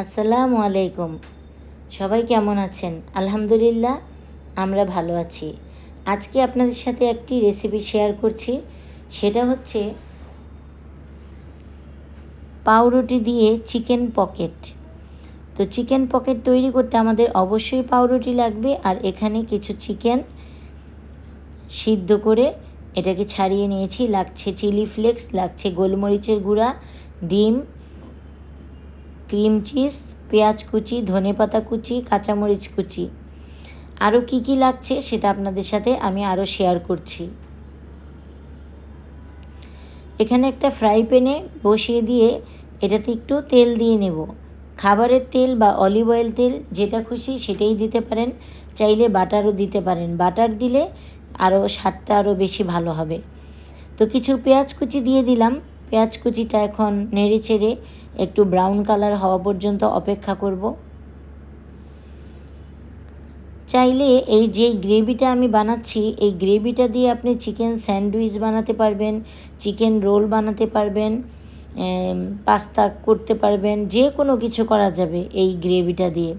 আসসালামু আলাইকুম। সবাই কেমন আছেন? আলহামদুলিল্লাহ, আমরা ভালো আছি। আজকে আপনাদের সাথে একটি রেসিপি শেয়ার করছি। সেটা হচ্ছে পাউরুটি দিয়ে চিকেন পকেট তো চিকেন পকেট তৈরি করতে আমাদের অবশ্যই পাউরুটি লাগবে আর এখানে কিছু চিকেন সিদ্ধ করে এটাকে ছাড়িয়ে নিয়েছি। লাগছে চিলি ফ্লেক্স লাগছে গোলমরিচের গুঁড়া, ডিম ক্রিম চিজ, পেঁয়াজ কুচি ধনে পাতা কুচি, কাঁচামরিচ কুচি। আরও কি কি লাগছে সেটা আপনাদের সাথে আমি আরও শেয়ার করছি। এখানে একটা ফ্রাই প্যানে বসিয়ে দিয়ে এটাতে একটু তেল দিয়ে নেব। খাবারের তেল বা অলিভ অয়েল তেল যেটা খুশি সেটাই দিতে পারেন, চাইলে বাটারও দিতে পারেন। বাটার দিলে আরও স্বাদটা আরও বেশি ভালো হবে। তো কিছু পেঁয়াজ কুচি দিয়ে দিলাম। পেঁয়াজ কুচিটা এখন নেড়ে চেড়ে একটু ব্রাউন কালার হওয়া পর্যন্ত অপেক্ষা করব। চাইলে এই যে গ্রেভিটা আমি বানাচ্ছি, এই গ্রেভিটা দিয়ে আপনি চিকেন স্যান্ডউইচ বানাতে পারবেন, চিকেন রোল বানাতে পারবেন পাস্তা করতে পারবেন, যে কোনো কিছু করা যাবে এই গ্রেভিটা দিয়ে,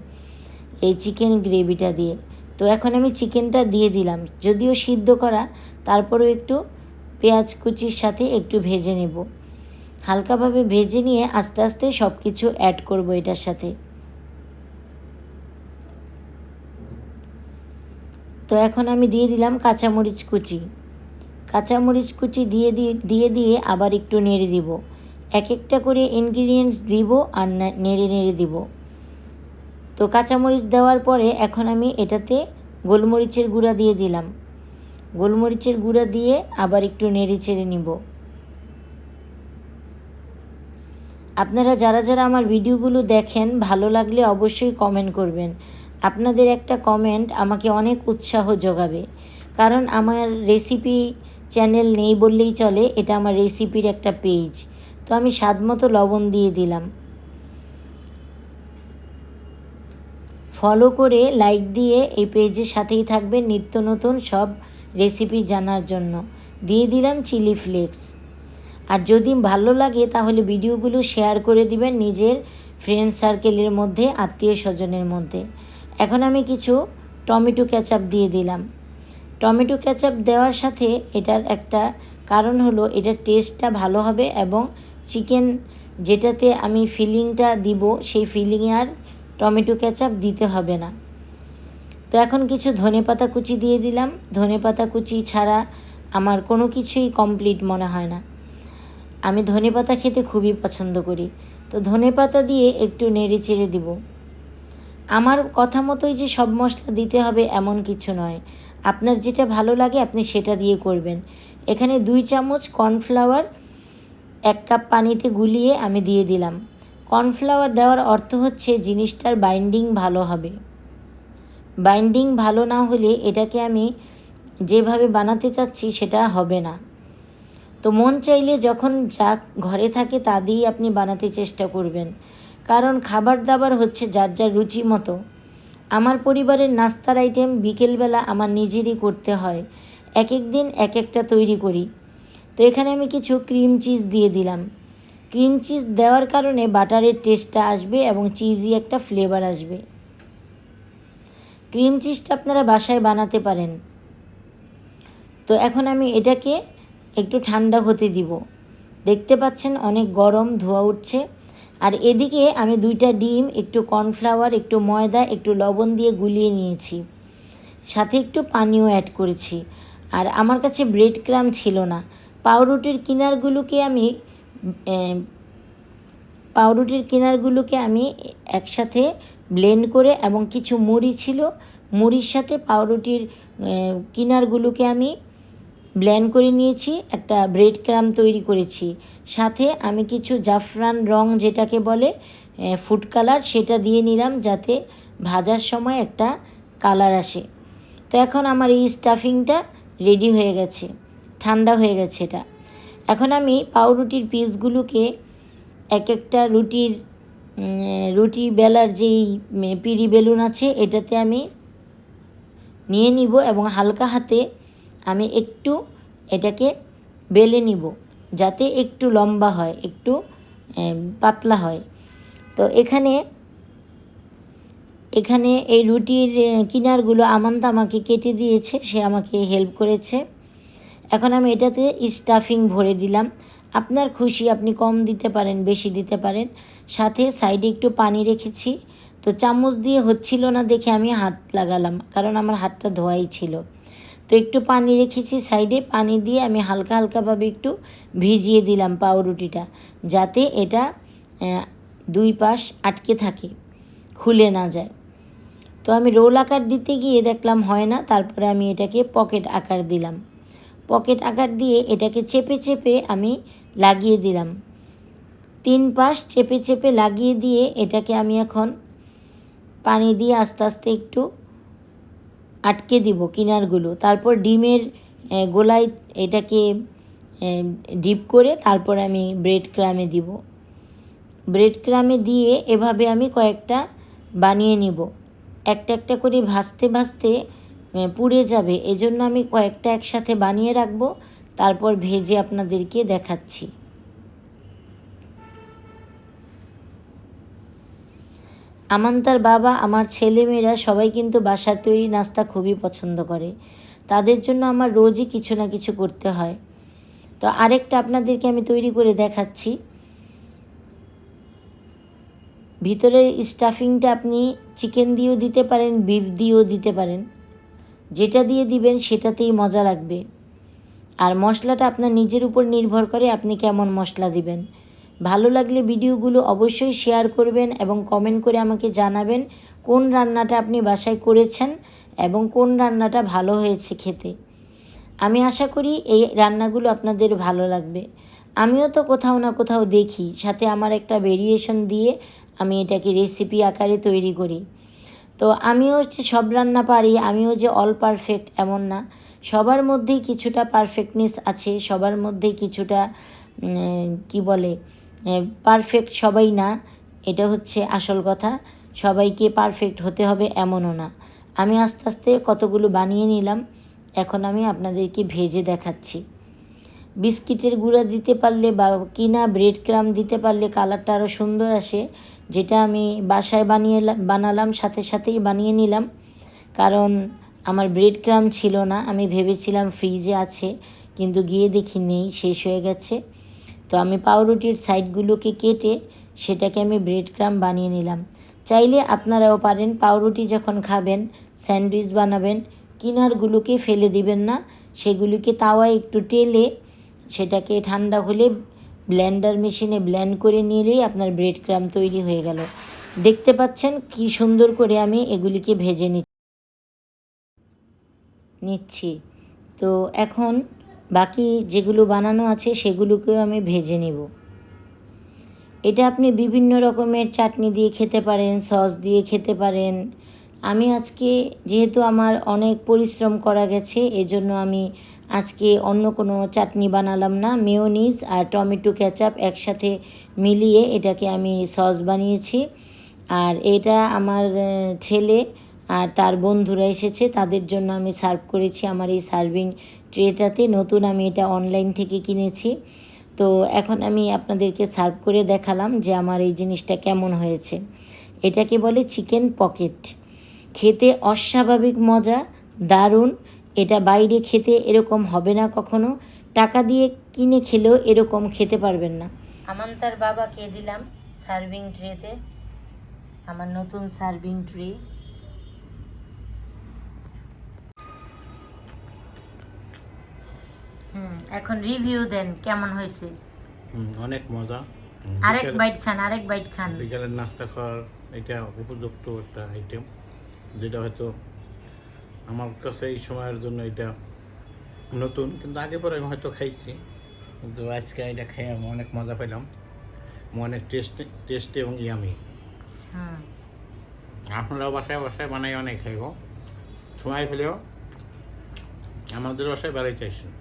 এই চিকেন গ্রেভিটা দিয়ে। তো এখন আমি চিকেনটা দিয়ে দিলাম, যদিও সিদ্ধ করা, তারপরেও একটু পেঁয়াজ কুচির সাথে একটু ভেজে নেব। হালকাভাবে ভেজে নিয়ে আস্তে আস্তে সব কিছু অ্যাড করব এটার সাথে। তো এখন আমি দিয়ে দিলাম কাঁচামরিচ কুচি। কাঁচামরিচ কুচি দিয়ে দিয়ে দিয়ে আবার একটু নেড়ে দিব। এক একটা করে ইনগ্রিডিয়েন্টস দিব আর নেড়ে নেড়ে দিব। তো কাঁচামরিচ দেওয়ার পরে এখন আমি এটাতে গোলমরিচের গুঁড়া দিয়ে দিলাম। গোলমরিচের গুঁড়া দিয়ে আবার একটু নেড়ে ছেড়ে নিব। আপনারা যারা যারা আমার ভিডিওগুলো দেখেন, ভালো লাগলে অবশ্যই কমেন্ট করবেন। আপনাদের একটা কমেন্ট আমাকে অনেক উৎসাহ যোগাবে। কারণ আমার রেসিপি চ্যানেল নেই বললেই চলে, এটা আমার রেসিপির একটা পেজ তো আমি স্বাদ মতো লবণ দিয়ে দিলাম। ফলো করে লাইক দিয়ে এই পেজের সাথেই থাকবেন নিত্য নতুন সব রেসিপি জানার জন্য। দিয়ে দিলাম চিলি ফ্লেক্স আর যদি ভালো লাগে, তাহলে ভিডিওগুলো শেয়ার করে দিবেন নিজের ফ্রেন্ড সার্কেলের মধ্যে, আত্মীয় স্বজনের মধ্যে। এখন আমি কিছু টমেটো ক্যাচাপ দিয়ে দিলাম। টমেটো ক্যাচাপ দেওয়ার সাথে এটার একটা কারণ হলো এটার টেস্টটা ভালো হবে এবং চিকেন যেটাতে আমি ফিলিংটা দিব, সেই ফিলিংয়ে আর টমেটো ক্যাচাপ দিতে হবে না। তো এখন কিছু ধনে পাতা কুচি দিয়ে দিলাম। ধনে পাতা কুচি ছাড়া আমার কোনো কিছুই কমপ্লিট মনে হয় না। আমি ধনে পাতা খেতে খুবই পছন্দ করি। তো ধনে পাতা দিয়ে একটু নেড়ে চেড়ে দিব। আমার কথা মতোই যে সব মশলা দিতে হবে এমন কিছু নয়। আপনার যেটা ভালো লাগে আপনি সেটা দিয়ে করবেন। এখানে দুই চামচ কর্নফ্লাওয়ার এক কাপ পানিতে গুলিয়ে আমি দিয়ে দিলাম। কর্নফ্লাওয়ার দেওয়ার অর্থ হচ্ছে জিনিসটার বাইন্ডিং ভালো হবে। বাইন্ডিং ভালো না হলে এটাকে আমি যেভাবে বানাতে চাচ্ছি সেটা হবে না। তো মন চাইলে যখন যা ঘরে থাকে তা দিয়েই আপনি বানাতে চেষ্টা করবেন। কারণ খাবার দাবার হচ্ছে যার যার রুচি মতো। আমার পরিবারের নাস্তার আইটেম বিকেলবেলা আমার নিজেরই করতে হয়। এক এক দিন এক একটা তৈরি করি। তো এখানে আমি কিছু ক্রিম চিজ দিয়ে দিলাম। ক্রিম চিজ দেওয়ার কারণে বাটারের টেস্টটা আসবে এবং চিজি একটা ফ্লেভার আসবে। ক্রিম চিজটা আপনারা বাসায় বানাতে পারেন। তো এখন আমি এটাকে একটু ঠান্ডা হতে দিব। দেখতে পাচ্ছেন অনেক গরম, ধোয়া উঠছে। আর এদিকে আমি দুইটা ডিম, একটু কর্নফ্লাওয়ার, একটু ময়দা, একটু লবণ দিয়ে গুলিয়ে নিয়েছি। সাথে একটু পানিও অ্যাড করেছি। আর আমার কাছে ব্রেড ক্রাম ছিল না। পাউরুটির কিনারগুলোকে আমি পাউরুটির কিনারগুলোকে আমি একসাথে ব্লেন্ড করে এবং কিছু মুড়ি ছিল, মুড়ির সাথে পাউরুটির কিনারগুলোকে আমি ব্লেন্ড করে নিয়েছি, একটা ব্রেড ক্রাম তৈরি করেছি। সাথে আমি কিছু জাফরান রং যেটাকে বলে ফুড কালার সেটা দিয়ে নিলাম যাতে ভাজার সময় একটা কালার আসে। তো এখন আমার এই স্টাফিংটা রেডি হয়ে গেছে, ঠান্ডা হয়ে গেছে এটা। এখন আমি পাউরুটির পিসগুলোকে এক একটা রুটির রুটি বেলার যেই পিড়ি বেলুন আছে, এটাতে আমি নিয়ে নিব এবং হালকা হাতে আমি একটু এটাকে বেলে নিব যাতে একটু লম্বা হয়, একটু পাতলা হয়। তো এখানে এখানে এই রুটির কিনারগুলো আমান্তা আমাকে কেটে দিয়েছে, সে আমাকে হেল্প করেছে। এখন আমি এটাতে স্টাফিং ভরে দিলাম। আপনার খুশি, আপনি কম দিতে পারেন, বেশি দিতে পারেন। সাথে সাইডে একটু পানি রেখেছি। তো চামচ দিয়ে হচ্ছিল না দেখে আমি হাত লাগালাম, কারণ আমার হাতটা ধোয়াই ছিল। তো একটু পানি রেখেছি সাইডে, পানি দিয়ে আমি হালকা হালকাভাবে একটু ভিজিয়ে দিলাম পাউরুটিটা, যাতে এটা দুই পাশ আটকে থাকে, খুলে না যায়। তো আমি রোল আকার দিতে গিয়ে দেখলাম হয় না, তারপরে আমি এটাকে পকেট আকার দিলাম। পকেট আকার দিয়ে এটাকে চেপে চেপে আমি লাগিয়ে দিলাম। তিন পাশ চেপে চেপে লাগিয়ে দিয়ে এটাকে আমি এখন পানি দিয়ে আস্তে আস্তে একটু আটকে দিব কিনারগুলো। তারপর ডিমের গোলায় এটাকে ডিপ করে তারপর আমি ব্রেড ক্রামে দিব। ব্রেড ক্রামে দিয়ে এভাবে আমি কয়েকটা বানিয়ে নিব। একটা একটা করে ভাজতে ভাজতে পুড়ে যাবে। এজন্য আমি কয়েকটা একসাথে বানিয়ে রাখব। তারপর ভেজে আপনাদেরকে দেখাচ্ছি। আমান্তার বাবা, আমার ছেলেমেয়েরা সবাই কিন্তু বাসার তৈরি নাস্তা খুবই পছন্দ করে। তাদের জন্য আমার রোজই কিছু না কিছু করতে হয়। তো আরেকটা আপনাদেরকে আমি তৈরি করে দেখাচ্ছি। ভিতরের স্টাফিংটা আপনি চিকেন দিয়েও দিতে পারেন, বিফ দিয়েও দিতে পারেন। যেটা দিয়ে দিবেন সেটাতেই মজা লাগবে। আর মশলাটা আপনার নিজের উপর নির্ভর করে আপনি কেমন মশলা দিবেন। ভালো লাগলে ভিডিওগুলো অবশ্যই শেয়ার করবেন এবং কমেন্ট করে আমাকে জানাবেন কোন রান্নাটা আপনি বাসায় করেছেন এবং কোন রান্নাটা ভালো হয়েছে খেতে। আমি আশা করি এই রান্নাগুলো আপনাদের ভালো লাগবে। আমিও তো কোথাও না কোথাও দেখি, সাথে আমার একটা ভেরিয়েশন দিয়ে আমি এটাকে রেসিপি আকারে তৈরি করি। তো আমিও যে সব রান্না পারি, আমিও যে অল পারফেক্ট এমন না, সবার মধ্যেই কিছুটা পারফেক্টনেস আছে, সবার মধ্যেই কিছুটা কি বলে পারফেক্ট সবাই না, এটা হচ্ছে আসল কথা। সবাইকে পারফেক্ট হতে হবে এমনও না। আমি আস্তে আস্তে কতগুলো বানিয়ে নিলাম, এখন আমি আপনাদেরকে ভেজে দেখাচ্ছি। বিস্কিটের গুঁড়া দিতে পারলে বা কিনা ব্রেড ক্রাম দিতে পারলে কালারটা আরও সুন্দর আসে, যেটা আমি বাসায় বানিয়ে বানালাম, সাথে সাথেই বানিয়ে নিলাম। কারণ আমার ব্রেড ক্রাম ছিল না, আমি ভেবেছিলাম ফ্রিজে আছে, কিন্তু গিয়ে দেখি নেই, শেষ হয়ে গেছে। তো আমি পাউরুটির সাইডগুলোকে কেটে সেটাকে আমি ব্রেড ক্রাম বানিয়ে নিলাম। চাইলে আপনারাও পারেন, পাউরুটি যখন খাবেন, স্যান্ডউইচ বানাবেন, কিনারগুলোকে ফেলে দিবেন না, সেগুলিকে তাওয়ায় একটু টেলে সেটাকে ঠান্ডা হলে ব্লেন্ডার মেশিনে ব্লেন্ড করে নিলেই আপনার ব্রেড ক্রাম তৈরি হয়ে গেল। দেখতে পাচ্ছেন কি সুন্দর করে আমি এগুলিকে ভেজে নি নিচ্ছি। তো এখন বাকি যেগুলো বানানো আছে সেগুলোকেও আমি ভেজে নেব। এটা আপনি বিভিন্ন রকমের চাটনি দিয়ে খেতে পারেন, সস দিয়ে খেতে পারেন। আমি আজকে যেহেতু আমার অনেক পরিশ্রম করা গেছে, এজন্য আমি আজকে অন্য কোনো চাটনি বানালাম না। মেয়োনিজ আর টমেটো কেচাপ একসাথে মিলিয়ে এটাকে আমি সস বানিয়েছি। আর এটা আমার ছেলে আর তার বন্ধুরা এসেছে, তাদের জন্য আমি সার্ভ করেছি আমার এই সার্ভিং ট্রেটাতে নতুন আমি এটা অনলাইন থেকে কিনেছি। তো এখন আমি আপনাদেরকে সার্ভ করে দেখালাম যে আমার এই জিনিসটা কেমন হয়েছে। এটাকে বলে চিকেন পকেট খেতে অস্বাভাবিক মজা, দারুণ। এটা বাইরে খেতে এরকম হবে না কখনো। টাকা দিয়ে কিনে খেলেও এরকম খেতে পারবেন না। আমান্তার বাবাকে দিলাম সার্ভিং ট্রেতে আমার নতুন সার্ভিং ট্রে হুম এখন রিভিউ দেন কেমন হয়েছে? অনেক মজা। আরেক বাইট খান আরেক বাইট খান। বিকেলের নাস্তা খাওয়ার এটা উপযুক্ত একটা আইটেম যেটা হয়তো আমার কাছে এই সময়ের জন্য এটা নতুন কিন্তু আগে পরে আমি হয়তো খাইছি। কিন্তু আজকে এটা খেয়ে আমি অনেক মজা পেলাম। অনেক টেস্ট টেস্ট এবং ইয়ামি আপনারাও বাসায় বাসায় বানাই অনেক খাইব। সময় পেলেও আমাদের বাসায় বাড়াইতে আসেন।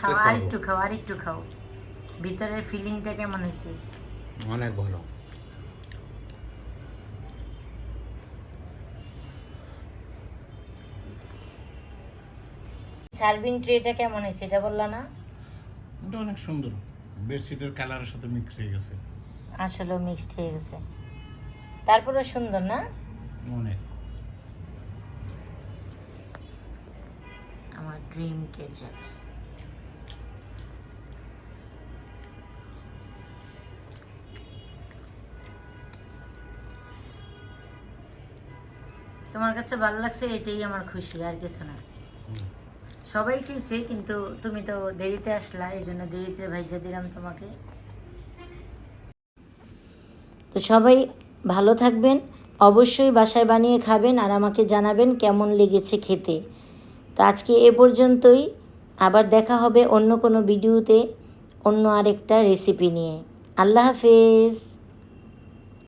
খাও আর একটু খাও আর একটু খাও ভিতরের ফিলিংটা কেমন হয়েছে? অনেক ভালো। সার্ভিং ট্রেটা কেমন হয়েছে এটা বললা না? এটা অনেক সুন্দর। বেডশিটের কালারের সাথে মিক্স হয়ে গেছে। আসলে মিক্সড হয়ে গেছে। তারপরে সুন্দর না? অনেক। আমার ড্রিম কেচাপ তোমার কাছে ভালো লাগছে, এটাই আমার খুশি, আর কিছু না। সবাই খেয়েছে কিন্তু তুমি তো দেরিতে আসলা এই জন্য দেরিতে ভাইজা দিলাম তোমাকে। তো সবাই ভালো থাকবেন, অবশ্যই বাসায় বানিয়ে খাবেন আর আমাকে জানাবেন কেমন লেগেছে খেতে। তো আজকে এ পর্যন্তই, আবার দেখা হবে অন্য কোনো ভিডিওতে, অন্য আরেকটা রেসিপি নিয়ে। আল্লাহ হাফেজ।